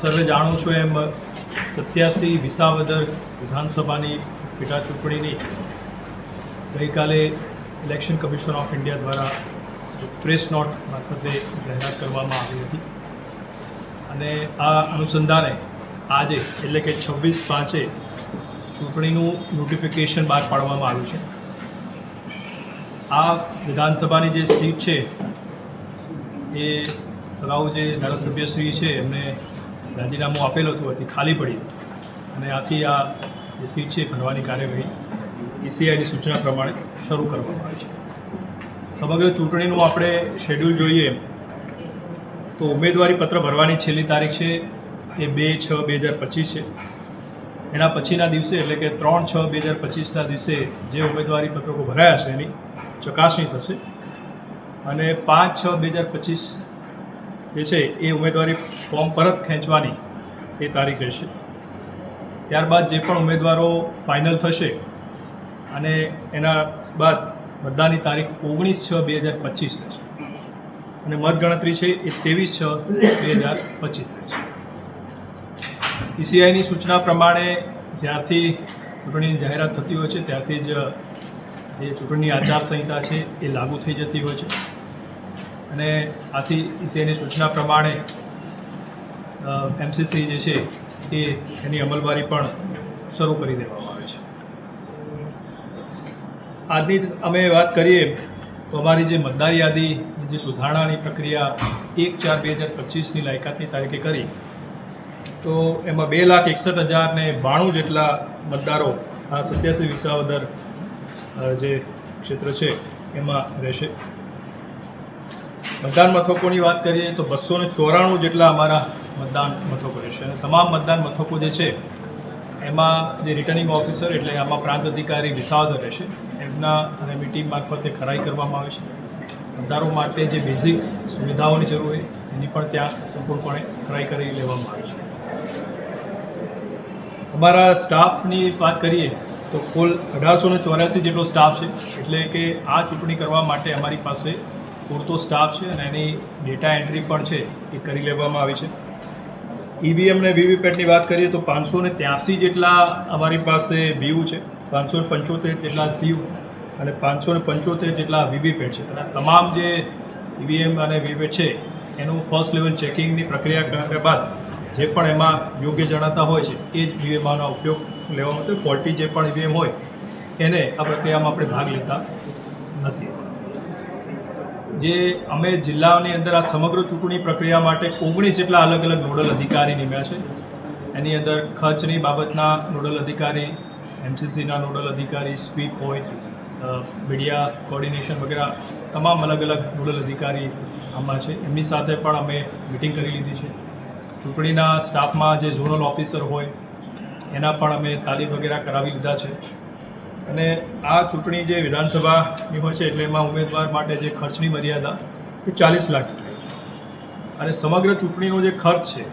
સર્વે જાણો છો એમ સત્યાસી વિસાવદર વિધાનસભાની પેટા ચૂંટણીની ગઈકાલે ઇલેક્શન કમિશન ઓફ ઇન્ડિયા દ્વારા પ્રેસ નોટ મારફતે જાહેરાત કરવામાં આવી હતી. અને આ અનુસંધાને આજે એટલે કે છવ્વીસ પાંચે ચૂંટણીનું નોટિફિકેશન બહાર પાડવામાં આવ્યું છે. આ વિધાનસભાની જે સીટ છે, એ અગાઉ જે ધારાસભ્યશ્રી છે, એમને રાજીનામું આપેલું હતું, હતી, ખાલી પડી અને આથી આ જે સીટ છે ભરવાની કાર્યવાહી ઈસીઆઈની સૂચના પ્રમાણે શરૂ કરવામાં આવી છે. સમગ્ર ચૂંટણીનું આપણે શેડ્યુલ જોઈએ, તો ઉમેદવારી પત્ર ભરવાની છેલ્લી તારીખ છે, એ બે છ બે હજાર પચીસ છે. એના પછીના દિવસે, એટલે કે ત્રણ છ બે હજાર પચીસના દિવસે જે ઉમેદવારી પત્રકો ભરાયા છે એની ચકાસણી થશે. અને પાંચ છ બે હજાર પચીસ જે છે, એ ઉમેદવારી ફોર્મ પરત ખેંચવાની એ તારીખ રહેશે. ત્યારબાદ જે પણ ઉમેદવારો ફાઇનલ થશે અને એના બાદ બધાની તારીખ ઓગણીસ છ બે હજાર પચીસ રહેશે. અને મતગણતરી છે, એ ત્રેવીસ છ બે હજાર પચીસ રહેશે. ઈસીઆઈની સૂચના પ્રમાણે જ્યારથી ચૂંટણીની જાહેરાત થતી હોય છે, ત્યારથી જ જે ચૂંટણીની આચારસંહિતા છે, એ લાગુ થઈ જતી હોય છે. અને આથી ઈસીઆઈની સૂચના પ્રમાણે એમસીસી જે છે એ એની અમલવારી પણ શરૂ કરી દેવામાં આવે છે. આજની અમે વાત કરીએ તો અમારી જે મતદાર યાદી, જે સુધારણાની પ્રક્રિયા એક ચાર બે હજાર પચીસની લાયકાતની તારીખે કરી, તો એમાં બે લાખ એકસઠ હજાર ને બાણું જેટલા મતદારો આ સત્યાસી વિસાવદર જે ક્ષેત્ર છે, એમાં રહેશે. મતદાન મથકોની વાત કરીએ તો બસો ને ચોરાણું જેટલા અમારા મતદાન મથકો રહેશે. અને તમામ મતદાન મથકો જે છે, એમાં જે રિટર્નિંગ ઓફિસર એટલે આમાં પ્રાંત અધિકારી વિસાવદર રહેશે. એમના અને એમની ટીમ મારફતે ખરાઈ કરવામાં આવે છે. મતદારો માટે જે બેઝિક સુવિધાઓની જરૂર હોય, એની પણ ત્યાં સંપૂર્ણપણે ખરાઈ કરી લેવામાં આવે છે. અમારા સ્ટાફની વાત કરીએ તો કુલ અઢારસો ને ચોર્યાસી જેટલો સ્ટાફ છે. એટલે કે આ ચૂંટણી કરવા માટે અમારી પાસે પૂરતો સ્ટાફ છે અને એની ડેટા એન્ટ્રી પણ છે એ કરી લેવામાં આવી છે. ઈવીએમ ને વીવીપેટની વાત કરીએ તો પાંચસો ને ત્યાંસી જેટલા અમારી પાસે વીયુ છે, પાંચસો ને પંચોતેર જેટલા સીયુ અને પાંચસો ને પંચોતેર જેટલા વીવીપેટ છે. અને તમામ જે ઈવીએમ અને વીવીપેટ છે, એનું ફર્સ્ટ લેવલ ચેકિંગની પ્રક્રિયા કર્યા બાદ જે પણ એમાં યોગ્ય જણાતા હોય છે, એ જ વીએમઆનો ઉપયોગ લેવામાં આવે ફોલ્ટી જે પણ ઈવીએમ હોય, એને આ પ્રક્રિયામાં આપણે ભાગ લેતા નથી. જે અમે જિલ્લાની અંદર આ સમગ્ર ચૂંટણી પ્રક્રિયા માટે ઓગણીસ જેટલા અલગ અલગ નોડલ અધિકારી નિમ્યા છે. એની અંદર ખર્ચની બાબતના નોડલ અધિકારી, એમસીસીના નોડલ અધિકારી સ્વીપ હોય મીડિયા કોર્ડિનેશન વગેરે તમામ અલગ અલગ નોડલ અધિકારી આમાં છે. એમની સાથે પણ અમે મિટિંગ કરી લીધી છે. ચૂંટણીના સ્ટાફમાં જે ઝોનલ ઓફિસર હોય, એના પણ અમે તાલીમ વગેરે કરાવી લીધા છે. અને આ ચૂંટણી જે વિધાનસભાની હોય છે, એટલે એમાં ઉમેદવાર માટે જે ખર્ચની મર્યાદા એ ચાલીસ લાખ રૂપિયા અને સમગ્ર ચૂંટણીનો જે ખર્ચ છે,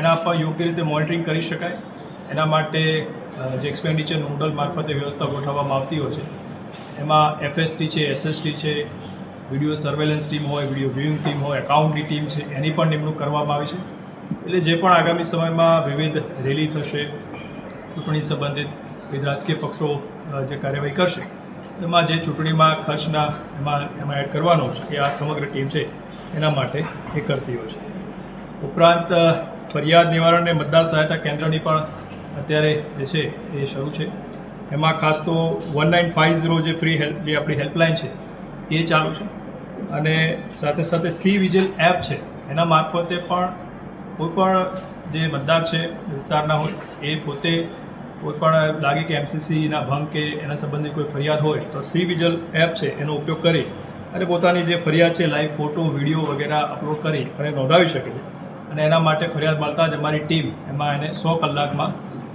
એના પર યોગ્ય રીતે મોનિટરિંગ કરી શકાય. એના માટે જે એક્સપેન્ડિચર નોડલ મારફતે વ્યવસ્થા ગોઠવવામાં આવતી હોય છે. એમાં એફએસટી છે એસએસટી છે વીડિયો સર્વેલન્સ ટીમ હોય વીડિયો વ્યુઇંગ ટીમ હોય એકાઉન્ટની ટીમ છે, એની પણ નિમણૂક કરવામાં આવી છે. એટલે જે પણ આગામી સમયમાં વિવિધ રેલી થશે, ચૂંટણી સંબંધિત વિવિધ રાજકીય પક્ષો જે કાર્યવાહી કરશે. એમાં જે ચૂંટણીમાં ખર્ચના એમાં એમાં એડ કરવાનો છે એ આ સમગ્ર ટીમ છે, એના માટે એ કરતી હોય છે. ઉપરાંત ફરિયાદ નિવારણ અને મતદાર સહાયતા કેન્દ્રની પણ અત્યારે જે છે, એ શરૂ છે. એમાં ખાસ તો વન નાઇન ફાઇવ ઝીરો જે ફ્રી હેલ્પ જે આપણી હેલ્પલાઇન છે, એ ચાલુ છે. અને સાથે સાથે સી વિજિલ એપ છે, એના મારફતે પણ કોઈ પણ જે મતદાર છે, વિસ્તારના હોય, એ પોતે કોઈ પણ લાગે કે એમસીસીના ભંગ કે એના સંબંધિત કોઈ ફરિયાદ હોય તો સી વિજલ એપ છે એનો ઉપયોગ કરી અને પોતાની જે ફરિયાદ છે લાઈવ ફોટો વીડિયો વગેરે અપલોડ કરી અને નોંધાવી શકે છે. અને એના માટે ફરિયાદ મળતા જ અમારી ટીમ એમાં એને સો કલાકમાં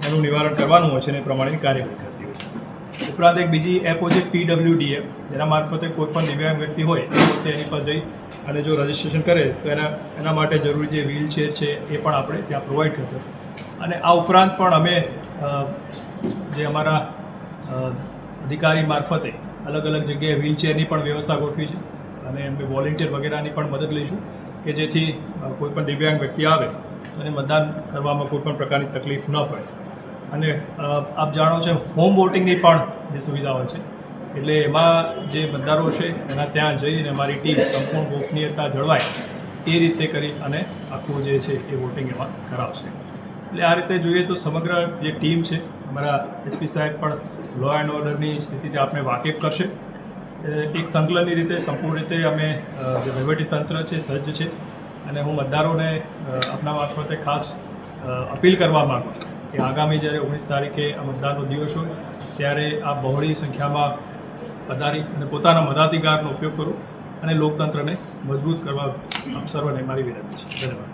એનું નિવારણ કરવાનું હોય છે અને પ્રમાણેની કાર્યવાહી કરતી હોય છે. ઉપરાંત એક બીજી એપો છે પીડબ્લ્યુડી એપ. જેના મારફતે કોઈ પણ દિવ્યાંગ વ્યક્તિ હોય એ પોતે એની પર જઈ અને જો રજિસ્ટ્રેશન કરે તો એના એના માટે જરૂરી જે વ્હીલચેર છે એ પણ આપણે ત્યાં પ્રોવાઈડ કરતા અને આ ઉપરાંત પણ અમે જે અમારા અધિકારી મારફતે અલગ અલગ જગ્યાએ વ્હીલચેરની પણ વ્યવસ્થા ગોઠવી છે અને અમે વોલેન્ટિયર વગેરેની પણ મદદ લઈશું કે જેથી કોઈપણ દિવ્યાંગ વ્યક્તિ આવે અને મતદાન કરવામાં કોઈ પણ પ્રકારની તકલીફ ન પડે. અને આપ જાણો છો હોમ વોટિંગની પણ જે સુવિધાઓ છે, એટલે એમાં જે મતદારો છે એના ત્યાં જઈને અમારી ટીમ સંપૂર્ણ ગોપનીયતા જળવાય એ રીતે કરી અને આખું જે છે એ વોટિંગ એમાં કરાવશે. એટલે આ રીતે જોઈએ તો સમગ્ર જે ટીમ છે, અમારા એસપી સાહેબ પણ લો એન્ડ ઓર્ડરની સ્થિતિથી આપણે વાકેફ કરશે. એક સંકલનની રીતે સંપૂર્ણ રીતે અમે જે વહીવટીતંત્ર છે, સજ્જ છે અને હું મતદારોને આપના મારફતે ખાસ અપીલ કરવા માગું છું કે આગામી જ્યારે ઓગણીસ તારીખે આ મતદાનનો દિવસ હોય, ત્યારે આ બહોળી સંખ્યામાં પધારી અને પોતાના મતાધિકારનો ઉપયોગ કરો અને લોકતંત્રને મજબૂત કરવા આપ સર્વને મારી વિનંતી છે. ધન્યવાદ.